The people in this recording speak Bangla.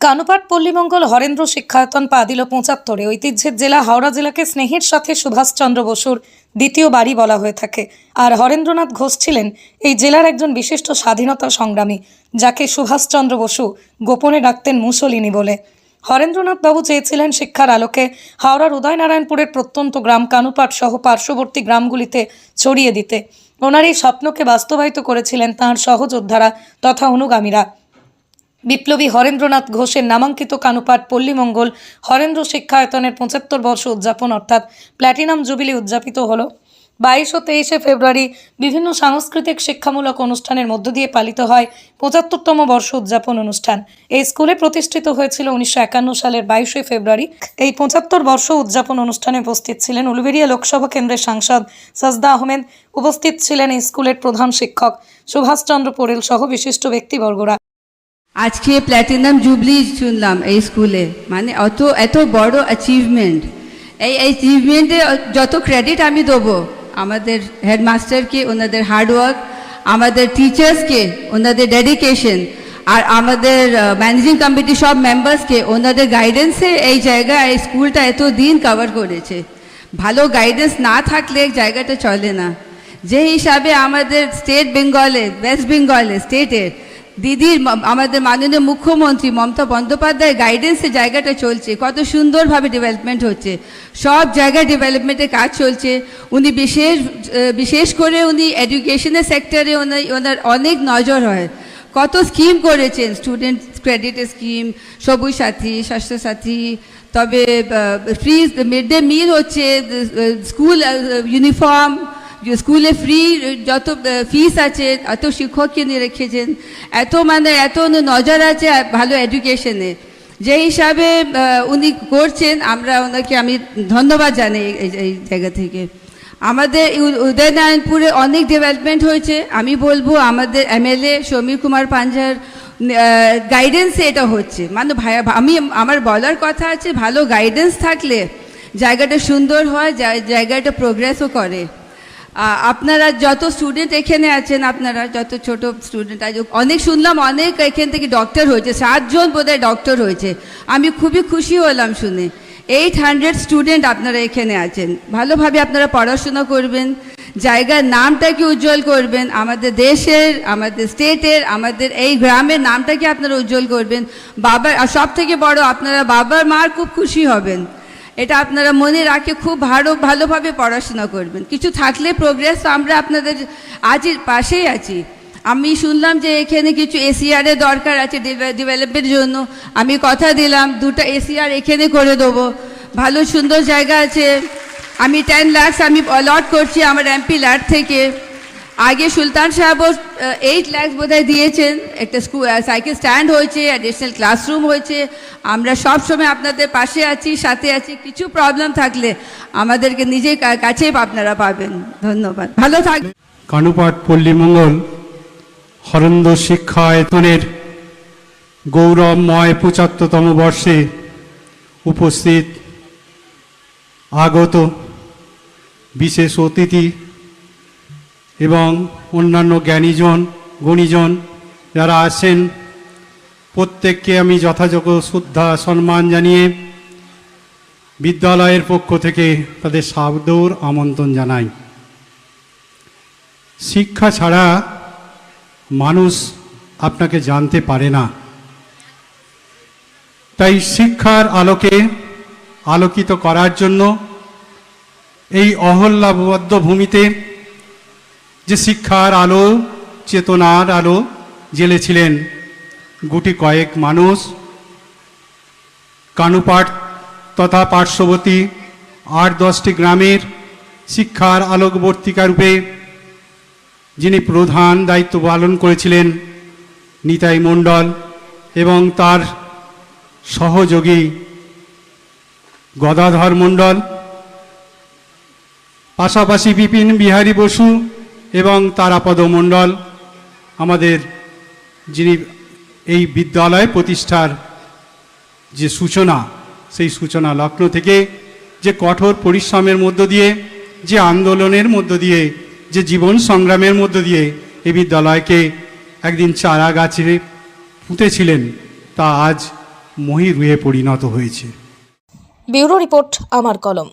কানুপাট, পল্লীমঙ্গল, হরেন্দ্র, শিক্ষায়তন, পা দিল পঁচাত্তরে। ঐতিহ্যের জেলা হাওড়া জেলাকে স্নেহের সাথে সুভাষচন্দ্র বসুর দ্বিতীয় বাড়ি বলা হয়ে থাকে। আর হরেন্দ্রনাথ ঘোষ ছিলেন এই জেলার একজন বিশিষ্ট স্বাধীনতা সংগ্রামী, যাকে সুভাষচন্দ্র বসু গোপনে ডাকতেন মুসলিনী বলে। হরেন্দ্রনাথ বাবু চেয়েছিলেন শিক্ষার আলোকে হাওড়ার উদয়নারায়ণপুরের প্রত্যন্ত গ্রাম কানুপাট সহ পার্শ্ববর্তী গ্রামগুলিতে ছড়িয়ে দিতে। ওনার এই স্বপ্নকে বাস্তবায়িত করেছিলেন তাঁর সহযোদ্ধারা তথা অনুগামীরা। বিপ্লবী হরেন্দ্রনাথ ঘোষের নামাঙ্কিত কানুপাট পল্লীমঙ্গল হরেন্দ্র শিক্ষায়তনের পঁচাত্তর বর্ষ উদযাপন অর্থাৎ প্ল্যাটিনাম জুবিলি উদযাপিত হলো। বাইশ ও তেইশে ফেব্রুয়ারি বিভিন্ন সাংস্কৃতিক শিক্ষামূলক অনুষ্ঠানের মধ্য দিয়ে পালিত হয় পঁচাত্তরতম বর্ষ উদযাপন অনুষ্ঠান। এই স্কুলে প্রতিষ্ঠিত হয়েছিল উনিশশো একান্ন সালের বাইশে ফেব্রুয়ারি। এই পঁচাত্তর বর্ষ উদযাপন অনুষ্ঠানে উপস্থিত ছিলেন উলুবেড়িয়া লোকসভা কেন্দ্রের সাংসদ সাজদা আহমেদ। উপস্থিত ছিলেন স্কুলের প্রধান শিক্ষক সুভাষচন্দ্র পোরেল সহ বিশিষ্ট ব্যক্তিবর্গরা। আজকে প্ল্যাটিনাম জুবলি শুনলাম এই স্কুলে মানে অত, এত বড় অ্যাচিভমেন্ট এই অ্যাচিভমেন্টে যত ক্রেডিট আমি দেবো, আমাদের হেডমাস্টারকে ওনাদের হার্ডওয়ার্ক আমাদের টিচার্সকে ওনাদের ডেডিকেশন আর আমাদের ম্যানেজিং কমিটি সব মেম্বার্সকে ওনাদের গাইডেন্সে এই জায়গায় এই স্কুলটা এত দিন কভার করেছে। ভালো গাইডেন্স না থাকলে জায়গাটা চলে না। যে হিসাবে আমাদের স্টেট বেঙ্গলে ওয়েস্ট বেঙ্গলে স্টেটের দিদির আমাদের মাননীয় মুখ্যমন্ত্রী মমতা বন্দ্যোপাধ্যায় গাইডেন্সে জায়গাটা চলছে, কত সুন্দরভাবে ডেভেলপমেন্ট হচ্ছে। সব জায়গায় ডেভেলপমেন্টের কাজ চলছে। উনি বিশেষ বিশেষ করে উনি এডুকেশনের সেক্টরে ওনার অনেক নজর হয়। কত স্কিম করেছেন স্টুডেন্ট ক্রেডিট স্কিম সবুজ সাথী স্বাস্থ্যসাথী তবে ফ্রি মিড ডে মিল হচ্ছে স্কুল ইউনিফর্ম স্কুলে ফ্রি যত ফিস আছে, এত শিক্ষককে নিয়ে রেখেছেন, এত মানে এত নজর আছে ভালো এডুকেশনে যে হিসাবে উনি করছেন, আমরা ওনাকে আমি ধন্যবাদ জানাই এই জায়গা থেকে। আমাদের উদয়নারায়ণপুরে অনেক ডেভেলপমেন্ট হয়েছে। আমি বলব, আমাদের এমএলএ সমীর কুমার পাঞ্জার গাইডেন্সে এটা হচ্ছে। মানে আমি, আমার বলার কথা আছে, ভালো গাইডেন্স থাকলে জায়গাটা সুন্দর হয় জায়গাটা প্রোগ্রেসও করে। আপনারা যত স্টুডেন্ট এখানে আছেন, আপনারা যত ছোট স্টুডেন্ট আছে অনেক শুনলাম, অনেক এখান থেকে ডক্টর হয়েছে, সাতজন বোধহয় ডক্টর হয়েছে। আমি খুবই খুশি হলাম শুনে। এইট হান্ড্রেড স্টুডেন্ট আপনারা এখানে আছেন। ভালোভাবে আপনারা পড়াশোনা করবেন, জায়গার নামটাকে উজ্জ্বল করবেন, আমাদের দেশের, আমাদের স্টেটের আমাদের এই গ্রামের নামটাকে আপনারা উজ্জ্বল করবেন। বাবার সব থেকে বড়, আপনারা বাবার মার খুব খুশি হবেন। এটা আপনারা মনে রাখে খুব ভালো, ভালোভাবে পড়াশোনা করবেন। কিছু থাকলে প্রোগ্রেস তো আমরা আপনাদের আজ পাশেই আছি। আমি শুনলাম যে এখানে কিছু এসিআর এর দরকার আছে ডেভেলপের জন্য। আমি কথা দিলাম, দুটো এসিআর এখানে করে দেবো। ভালো, সুন্দর জায়গা আছে। আমি টেন লাখস আমি অলট করছি আমার এমপি ল্যাট থেকে। আগে সুলতান সাহেবও এইট ল্যাক্স বোধহয় দিয়েছেন। একটা স্কুল সাইকেল স্ট্যান্ড হয়েছে অ্যাডিশনাল ক্লাসরুম হয়েছে। আমরা সব সময় আপনাদের পাশে আছি, সাথে আছি। কিছু প্রবলেম থাকলে আমাদেরকে নিজের কা- কাছেই আপনারা পাবেন। ধন্যবাদ। ভালো থাক কানুপাট পল্লীমঙ্গল হরেন্দ্র শিক্ষায়তনের গৌরবময় পঁচাত্তরতম বর্ষে উপস্থিত। আগত বিশেষ অতিথি এবং অন্যান্য জ্ঞানীজন, গণীজন যারা আছেন, প্রত্যেককে আমি যথাযোগ্য শ্রদ্ধা, সম্মান জানিয়ে বিদ্যালয়ের পক্ষ থেকে তাদের সাদর আমন্ত্রণ জানাই। শিক্ষা ছাড়া মানুষ আপনাকে জানতে পারে না। তাই শিক্ষার আলোকে আলোকিত করার জন্য এই অহল্লাবদ্ধ ভূমিতে যে শিক্ষার আলো, চেতনার আলো জ্বেলেছিলেন গুটি কয়েক মানুষ। কানুপাট তথা পার্শ্ববর্তী আট দশটি গ্রামের শিক্ষার আলোকবর্তিকা রূপে যিনি প্রধান দায়িত্ব পালন করেছিলেন নিতাই মণ্ডল এবং তার সহযোগী গদাধর মণ্ডল। পাশাপাশি বিপিন বিহারী বসু এবং তারাপদ মণ্ডল আমাদের যিনি এই বিদ্যালয় প্রতিষ্ঠার যে সূচনা, সেই সূচনা লগ্ন থেকে যে কঠোর পরিশ্রমের মধ্য দিয়ে, যে আন্দোলনের মধ্য দিয়ে, যে জীবন সংগ্রামের মধ্য দিয়ে এই বিদ্যালয়কে একদিন চারা গাছে পুঁতেছিলেন, তা আজ মহিরুহে পরিণত হয়েছে। ব্যুরো রিপোর্ট, আমার কলম।